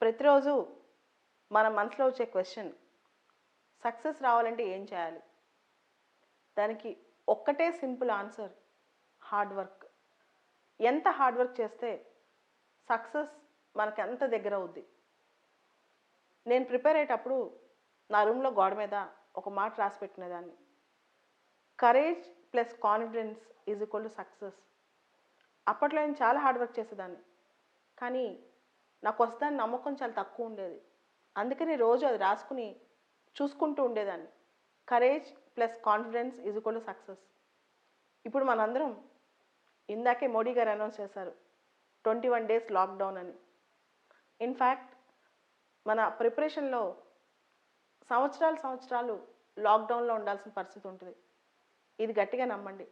ప్రతిరోజు మన మనసులో వచ్చే క్వశ్చన్ సక్సెస్ రావాలంటే ఏం చేయాలి? దానికి ఒక్కటే సింపుల్ ఆన్సర్ హార్డ్ వర్క్. ఎంత హార్డ్ వర్క్ చేస్తే సక్సెస్ మనకు ఎంత దగ్గర అవుద్ది. నేను ప్రిపేర్ అయ్యేటప్పుడు నా రూమ్లో గోడ మీద ఒక మాట రాసి పెట్టినదాన్ని. Courage plus confidence is equal to success. అప్పట్లో నేను చాలా హార్డ్ వర్క్ చేసేదాన్ని. కానీ నాకు వస్తుందని నమ్మకం చాలా తక్కువ ఉండేది. అందుకని రోజు అది రాసుకుని చూసుకుంటూ ఉండేదాన్ని. Courage plus confidence is equal to success ఇప్పుడు మనందరం ఇందాకే మోడీ గారు అనౌన్స్ చేశారు ట్వంటీ వన్ డేస్ లాక్డౌన్ అని ఇన్ఫ్యాక్ట్ మన ప్రిపరేషన్లో సంవత్సరాలు సంవత్సరాలు లాక్డౌన్లో ఉండాల్సిన పరిస్థితి ఉంటుంది. ఇది గట్టిగా నమ్మండి.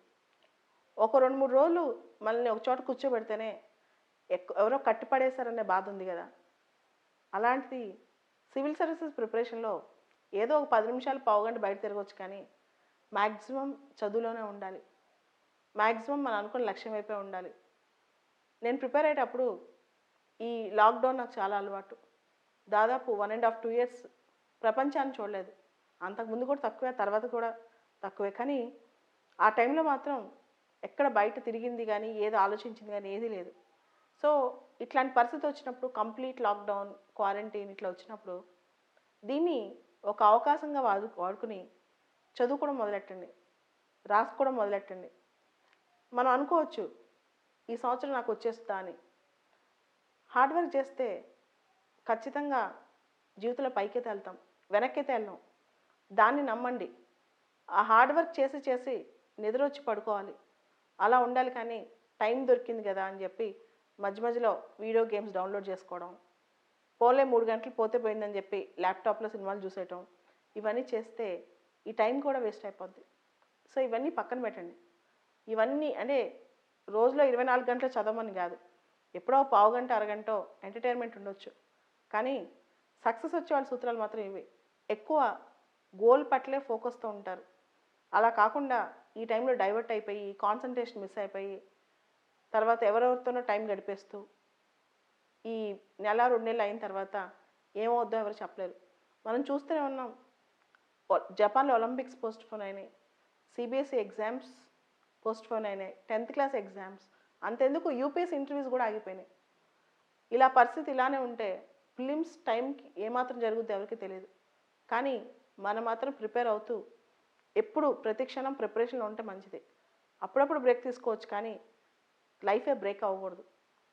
ఒక రెండు మూడు రోజులు మనల్ని ఒక చోట కూర్చోబెడితేనే ఎవరో కట్టిపడేశారనే బాధ ఉంది కదా. అలాంటిది సివిల్ సర్వీసెస్ ప్రిపరేషన్లో ఏదో ఒక పది నిమిషాలు పావుగంట బయట తిరగవచ్చు కానీ మ్యాక్సిమం చదువులోనే ఉండాలి. మ్యాక్సిమం మనం అనుకున్న లక్ష్యం వైపే ఉండాలి. నేను ప్రిపేర్ అయ్యేటప్పుడు ఈ లాక్డౌన్ నాకు చాలా అలవాటు. దాదాపు one and half two years ప్రపంచాన్ని చూడలేదు. అంతకుముందు కూడా తక్కువే తర్వాత కూడా తక్కువే. కానీ ఆ టైంలో మాత్రం ఎక్కడ బయట తిరిగింది కానీ ఏది ఆలోచించింది కానీ ఏది లేదు. సో ఇట్లాంటి పరిస్థితి వచ్చినప్పుడు కంప్లీట్ లాక్డౌన్ క్వారంటైన్ ఇట్లా వచ్చినప్పుడు దీన్ని ఒక అవకాశంగా వాడు వాడుకుని చదువుకోవడం మొదలెట్టండి. రాసుకోవడం మొదలెట్టండి. మనం అనుకోవచ్చు ఈ సంవత్సరం నాకు వచ్చేస్తుందా అని. హార్డ్ వర్క్ చేస్తే ఖచ్చితంగా జీవితంలో పైకైతే వెళ్తాం. వెనక్కైతే వెళ్ళాం. దాన్ని నమ్మండి. ఆ హార్డ్ వర్క్ చేసి చేసి నిద్ర వచ్చి పడుకోవాలి. అలా ఉండాలి కానీ టైం దొరికింది కదా అని చెప్పి మధ్య మధ్యలో వీడియో గేమ్స్ డౌన్లోడ్ చేసుకోవడం పోలే మూడు గంటలు పోతే పోయిందని చెప్పి ల్యాప్టాప్లో సినిమాలు చూసేయటం ఇవన్నీ చేస్తే ఈ టైం కూడా వేస్ట్ అయిపోద్ది. సో ఇవన్నీ పక్కన పెట్టండి. ఇవన్నీ అంటే రోజులో ఇరవై నాలుగు గంటలు చదవమని కాదు. ఎప్పుడో పావు గంట అరగంట ఎంటర్టైన్మెంట్ ఉండొచ్చు. కానీ సక్సెస్ వచ్చే వాళ్ళ సూత్రాలు మాత్రం ఇవి. ఎక్కువ గోల్ పట్లే ఫోకస్తో ఉంటారు. అలా కాకుండా ఈ టైంలో డైవర్ట్ అయిపోయి కాన్సన్ట్రేషన్ మిస్ అయిపోయి తర్వాత ఎవరెవరితోనో టైం గడిపేస్తూ ఈ నెల రెండు నెలలు అయిన తర్వాత ఏమవుద్దో ఎవరు చెప్పలేరు. మనం చూస్తూనే ఉన్నాం. జపాన్లో ఒలింపిక్స్ పోస్ట్ పోన్ అయినాయి. సిబిఎస్ఈ ఎగ్జామ్స్ పోస్ట్ పోన్ అయినాయి. Tenth class exams. అంతెందుకు యూపీఎస్ ఇంటర్వ్యూస్ కూడా ఆగిపోయినాయి. ఇలా పరిస్థితి ఇలానే ఉంటే ఫిలిమ్స్ టైంకి ఏమాత్రం జరుగుద్ది ఎవరికి తెలియదు. కానీ మనం మాత్రం ప్రిపేర్ అవుతూ ఎప్పుడు ప్రతి క్షణం ప్రిపరేషన్లో ఉంటే మంచిది. అప్పుడప్పుడు బ్రేక్ తీసుకోవచ్చు కానీ లైఫే బ్రేక్ అవ్వకూడదు.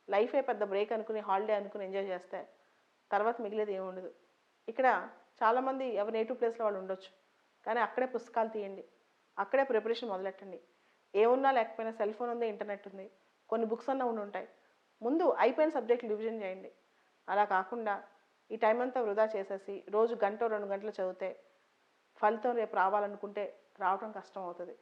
లైఫే పెద్ద బ్రేక్ అనుకుని హాలిడే అనుకుని ఎంజాయ్ చేస్తే తర్వాత మిగిలేదు ఏమి ఉండదు. ఇక్కడ చాలామంది ఎవరి నేటివ్ ప్లేస్లో వాళ్ళు ఉండొచ్చు. కానీ అక్కడే పుస్తకాలు తీయండి. అక్కడే ప్రిపరేషన్ మొదలెట్టండి. ఏమున్నా లేకపోయినా సెల్ ఫోన్ ఉంది ఇంటర్నెట్ ఉంది. కొన్ని బుక్స్ అన్న ఉండి ఉంటాయి. ముందు అయిపోయిన సబ్జెక్టులు డివిజన్ చేయండి. అలా కాకుండా ఈ టైం అంతా వృధా చేసేసి రోజు గంట రెండు గంటలు చదివితే ఫలితం రేపు రావాలనుకుంటే రావడం కష్టం అవుతుంది.